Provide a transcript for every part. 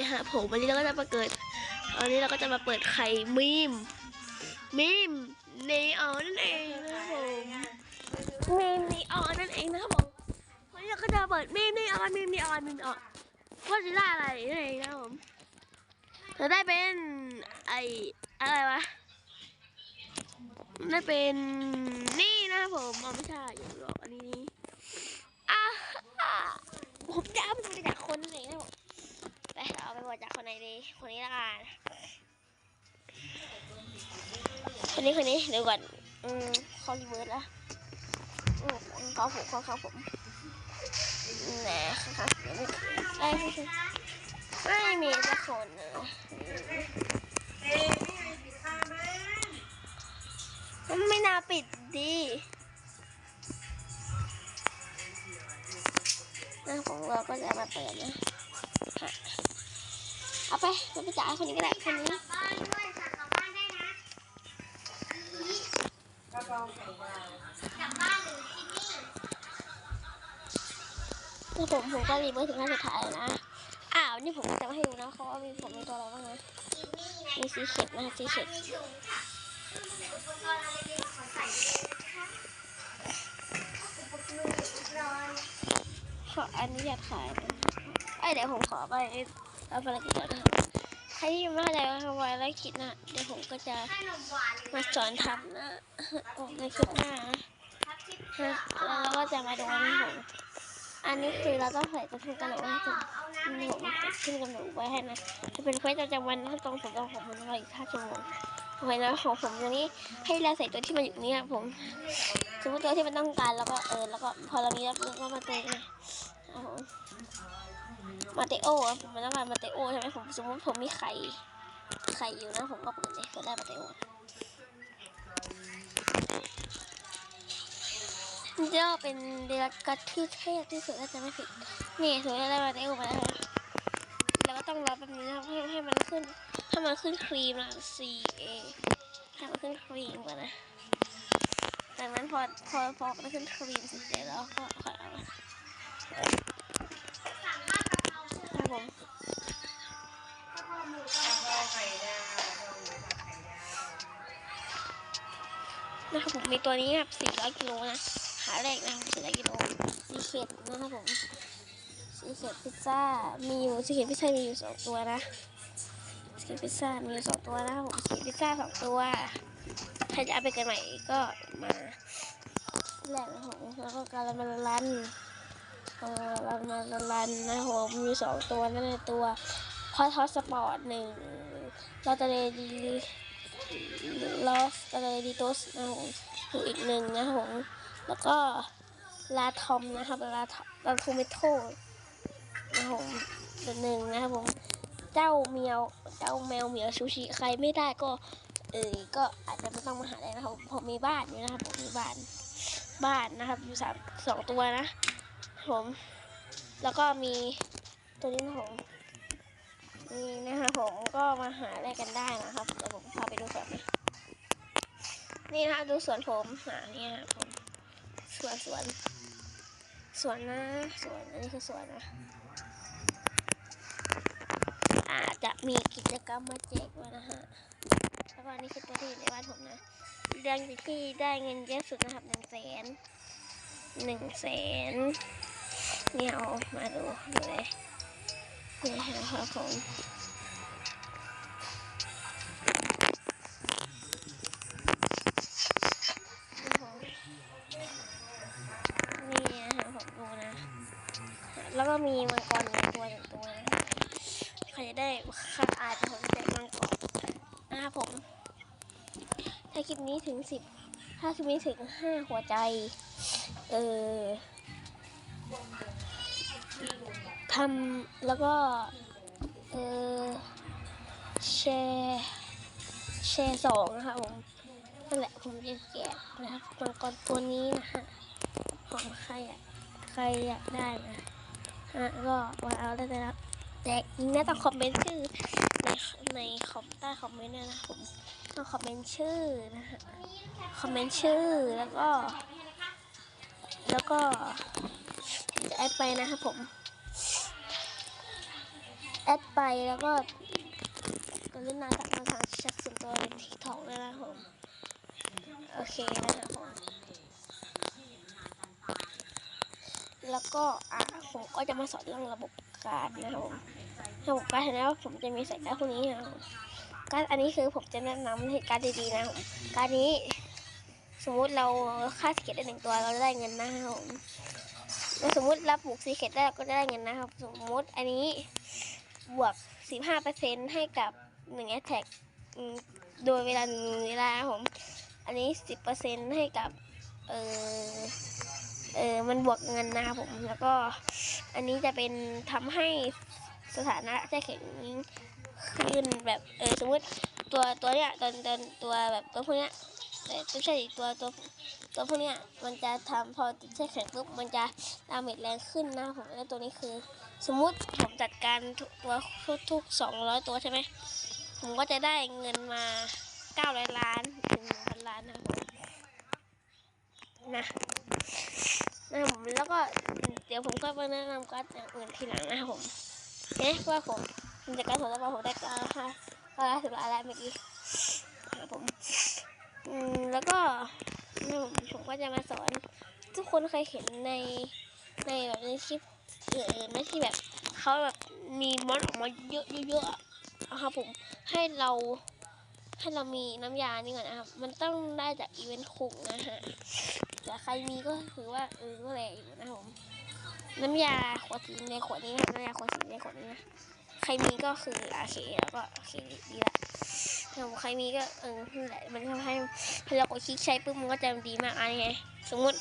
นี่ฮะผมวันนี้เราก็จะมาเกิดวันนี้เราก็จะมาเปิดไข่มีม มีมเนออนนั่นเองนะครับผมมีมเนออนนั่นเองนะครับผมวันนี้เราก็จะเปิดมีมเนออนมีมเนออนมีมเนออนว่าจะได้อะไรนั่นเองนะครับผมจะได้เป็นไออะไรวะได้เป็นนี่นะครับผมเอไม่ใช่อย่าหลอกอันนี้อะอะผมจะเอาไปบริจาคคนนั่นเองนะครับ ผมไปเราเอาไปบวชจากคนไหนดี คนนี้ละกันคนนี้คนนี้เดี๋ยวก่อน อืมเขารีเวิร์สแล้วอืมเขาผมเขาเขาผมแหน่ค่ะไม่ไม่ไม่มีสักคนเนะมันไม่น่าปิดดีนะผมเราก็จะมาเปิดนะ เอาไปเราไปจ่ายคนนี้ก็ได้คนนี้กลับบ้านด้วยสั่งกลับบ้านได้นะนี่กลับบ้านหรือที่นี่แล้วผมผมก็รีเวิร์ถึงขั้นสุดท้ายนะ อ้าว นี่ผมจะมาให้ดูนะเขาว่ามีผมมีตัวอะไรบ้างนะ มีซีเข็ดนะซีเข็ดมีถุงค่ะอุปกรณ์อะไรดีขอใส่นะคะอุปกรณ์อุปกรณ์ขออนุญาตขายไอเดี๋ยวผมขอไป เอาภารกิจก่อนนะครับใครที่ยังไม่เข้าใจว่าทำภารกิจนะเดี๋ยวผมก็จะมาสอนทำนะในคลิปหน้านะทับทิมฮะแล้วเราก็จะมาดูนะผมอันนี้คือเราต้องใส่ตัวทุนกระโหลกให้ถูกเอาผมน้ำไปขึ้นกำหนดไว้ให้นะจะเป็นเควสประจำวันนะตรงผมตรงผมมันรออีกห้าชั่วโมงโอเคนะของผมตัวนี้ให้เราใส่ตัวที่มันอยู่นี่ครับผมสมมติตัวที่มันต้องการแล้วก็เออแล้วก็พอเรามีแล้วก็มาตัวนี้นะครับผ มาเตโอผมมันต้องการมาเตโอใช่ไหมผมสมมติผมมีไข่ไข่อยู่นะผมก็เปิดเลยเปิดได้มาเตโอนี่ก็เป็นเดือนกัดที่เทพที่สุดถ้าจะไม่ผิดนี่สวยได้มาเตโอมาแล้วแล้วก็ต้องรอแป๊บนึงนะครับให้ให้มันขึ้นให้มันขึ้นครีมนะ C A ให้มันขึ้นครีมก่อนนะจากนั้นพอพอพอมันขึ้นครีมเสร็จแล้วก็ค่อยเอามา สั่งข้าวกะเพรา ครับ ผมนะครับผมมีตัวนี้ครับ400กิโลนะหาแรกนะครับ400กิโลสีเข็ดนะครับผมสีเข็ดพิซซ่ามีอยู่สีเข็ดพิซซ่ามีอยู่สองตัวนะสีเข็ดพิซซ่ามีอยู่สองตัวนะครับผมสีเข็ดพิซซ่าสองตัวใครจะเอาไปกันใหม่ก็มาแรกนะครับแล้วก็การมาลัน เออเรามาลันนะผมมีสองตัวนั่นในตัวพอทอสปอร์ตหนึ่งลอตเตอรี่ดีลอสเตอรี่ดีโตสนะผมอยู่อีกหนึ่งนะผมแล้วก็ลาทอมนะครับลาลาทูเมโทนะผมตัวหนึ่งนะครับผมเจ้าเมียวเจ้าแมวเหมียวซูชิใครไม่ได้ก็เออก็อาจจะไม่ต้องมาหาได้นะครับผมผมมีบ้านอยู่นะครับผมมีบ้านบ้านนะครับอยู่สามสองตัวนะ ผม แล้วก็มีตัวนี้นะผมนี่นะคะผมก็มาหาอะไรกันได้นะครับเดี๋ยวผมพาไปดูสวนนะนี่นะคะดูสวนผมหาเนี่ยผมสวนสวนสวนนะสวนอันนี้คือสวนนะอาจจะมีกิจกรรมมาแจกด้วยนะฮะแล้วก็อันนี่คือตัวที่อยู่ในบ้านผมนะเรื่องที่ได้เงินเยอะสุดนะครับหนึ่งแสนหนึ่งแสน เนี่ยเอามาดูดูเลยนี่นะครับผมนี่นะครับผมดูนะ แล้วก็มีมังกรหนึ่งตัวหนึ่งตัวนะใครจะได้ค่าอาจจะผมแจกมังกรนะครับผม ถ้าคลิปนี้ถึงสิบถ้าคลิปนี้ถึงห้าหัวใจ เออ ทำแล้วก็เออแชร์แชร์สองนะคะผมนั่นแหละผมจะแกะนะครับมังกรตัวนี้นะฮะของใครอะใครอยากได้นะฮะก็มาเอาได้เลยนะแต่ยิงน่าต้องคอมเมนต์ชื่อในในคอมใต้คอมเมนต์ด้วยนะผมต้องคอมเมนต์ชื่อนะฮะคอมเมนต์ชื่อแล้วก็ แล้วก็จะแอดไปนะครับผม อดไปแล้วก็กรุณาทักมาทางแชทส่วนตัวในทิกตอกด้วยนะครับผม โอเคนะครับผม แล้วก็อะผมก็จะมาสอนเรื่องระบบการนะครับผมระบบการดแล้วผมจะมีใส่การพวกนี้นะครับการอันนี้คือผมจะแนะนำให้การดดีๆนะครับผมการนี้สมมุติเราค่าสเก็ตได้หนึ่งตัวเราจะได้เงินนะครับผมสมมุติรับบุกซีเก็ตได้เราก็จะได้เงินนะครับ สมมุติอันนี้ บวก 15%ให้กับหนึ่งแอตแทกโดยเวลาหนึ่งเวลาผม อันนี้ 10%ให้กับ เออเออมันบวกเงินนะครับผม แล้วก็อันนี้จะเป็นทำให้สถานะแช่แข็งขึ้นแบบ เออสมมติตัวตัวเนี้ยตอนตอนตัวแบบตัวพวกเนี้ย แต่ไม่ใช่ตัวตัวตัวพวกเนี้ยมันจะทำพอติดแช่แข็งปุ๊บมันจะดาเมจแรงขึ้นนะผมแล้วตัวนี้คือ สมมุติผมจัดการทุกตัวทุกสองร้อยตัวใช่ไหมผมก็จะได้เงินมาเก้าร้อยล้านถึงหนึ่งพันล้านนะนะนะผมแล้วก็เดี๋ยวผมก็มาแนะนำการดอย่างอื่นทีหลังนะครับผมเนี่ยว่าผมจัดการส่วนตัวผมได้ก้าห้าก้าร้อยสิบล้านแล้วเมื่อกี้นะครับผม อืมแล้วก็นี่ผมผมก็จะมาสอน ทุกคนเคยเห็นในในแบบในคลิปอื่นๆไหมที่แบบเขาแบบมีมอนออกมาเยอะๆอะอะครับผมให้เราให้เรามีน้ำยานี่ก่อนนะครับ มันต้องได้จากอีเวนต์คุกนะฮะแต่ใครมีก็ถือว่าเออก็แรงอยู่นะครับผมน้ำยาขวดสีในขวดนี้นะน้ำยาขวดสีในขวดนี้นะ ใครมีก็คือโอเคแล้วก็โอเคดีละ ถ้าใครมีก็เออนั่นแหละมันทำให้ให้เรากดคลิกใช้ปุ๊บมันก็จะดีมากอันไง สมมติ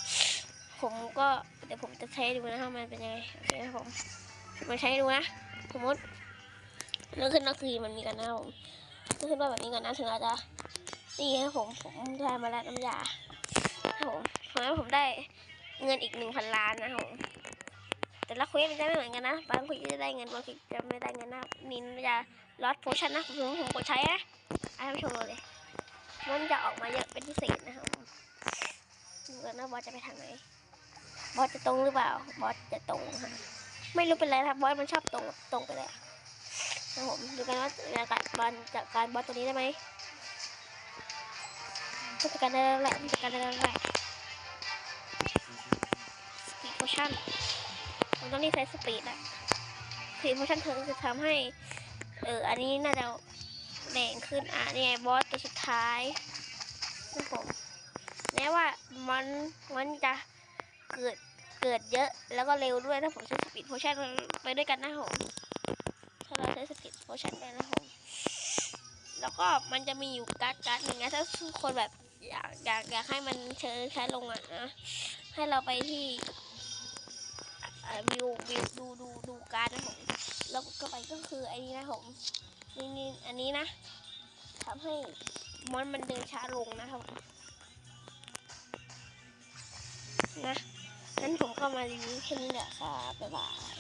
ผมก็เดี๋ยวผมจะใช้ดูนะครับมันเป็นยังไงโอเคครับผมมาใช้ดูนะสมมติเรื่องขึ้นนักทีมันมีกันนะผมเรื่อขึ้นว่าแบบนี้กันนะถึงอาจะนี่ครับผมผมได้มาแล้วน้ำยาครับผมเพราะฉะนั้นผมได้เงินอีกหนึ่งพันล้านนะครับผมแต่ละเควสมันจะไม่เหมือนกันนะบางเควสจะได้เงินบางเควสจะ ไม่ได้เงินนะนี่น้ำยาลอตโพชั่นนะผมผมกดใช้นะให้ผู้ชมเลยมันจะออกมาเยอะเป็นพิเศษนะครับดูกันว่าบอสจะไปทางไหนบอสจะตรงหรือเปล่าบอสจะตรงค่ะไม่รู้เป็นไรครับบอสมันชอบตรงตรงไปเลยอะนะผมดูกันว่าจะการบอลจัดการบอสตัวนี้ได้ไหมก็จัดการได้แล้วแหละจัดการได้แล้วแหละสปีดโพชั่นผมต้องรีบใช้สปีดอะ สปีดโพชั่นเธอจะทำให้ เออ อันนี้น่าจะแรงขึ้น อะนี่ไงบอสตัวสุดท้ายนะผมแม้ว่ามันมันจะเกิดเกิดเยอะแล้วก็เร็วด้วยถ้าผมใช้สปีดโพชั่นไปด้วยกันนะผมถ้าเราใช้สปีดโพชั่นไปนะผมแล้วก็มันจะมีอยู่การ์ดการ์ดหนึ่งนะถ้าคนแบบอยากอยากอยากให้มันเชิญใช้ลงอะนะให้เราไปที่ วิววิวดูดูดูการนะผมแล้วก็ไปก็คือไอ้นี้นะผมนี่นี่อันนี้นะทำให้มอนมันเดินช้าลงนะครับนะนั้นผมก็มารีวิวแค่นี้แหละค่ะบ๊ายบาย